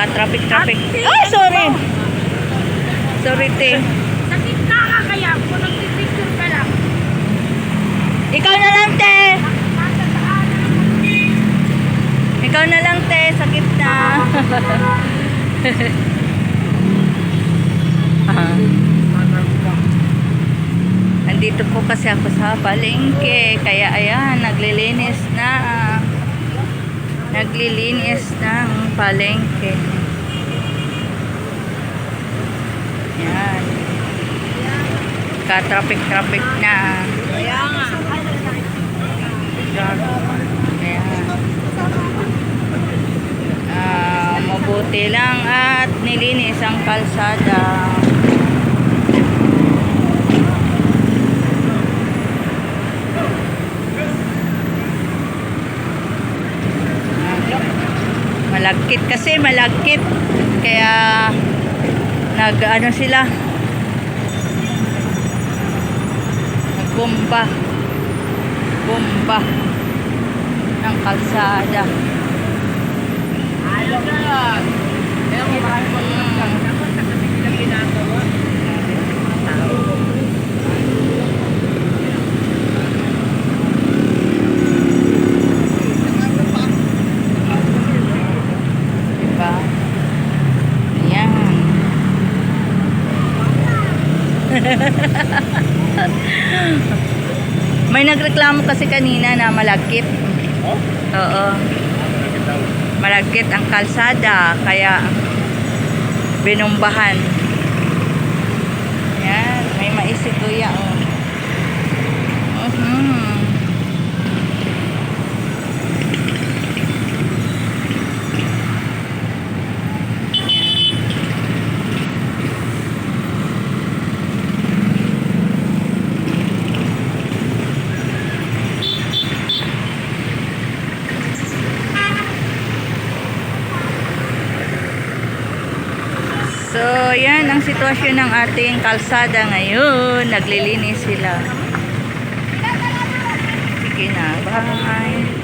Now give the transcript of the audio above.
Nagka-traffic-traffic. Ay, sorry. Sorry, te. Sakit na ka kaya kung nagpipicture ka lang. Ikaw na lang, te. Ikaw na lang, te. Sakit na. Ah. Nandito po kasi ako sa palengke. Kaya ayan, naglilinis na. Naglilinis ng palengke. Yan. Ka-traffic-traffic na. Kaya nga. Ayan. Ah, mabuti lang at nilinis ang kalsada. Malagkit kasi, malagkit. Kaya nag ano sila nagbomba bomba ng kalsada. Ayaw na lang. Kaya mo mahal mo lang lang. Dapat sa kasi nilang ginagawa. Diba? Ayan. May nagreklamo kasi kanina na malagkit. Oo. Malagkit ang kalsada, kaya binumbahan. Yan, may mais si kuya. Oh. Mhm. So, yan ang sitwasyon ng ating kalsada ngayon. Naglilinis sila. Sige na, bye.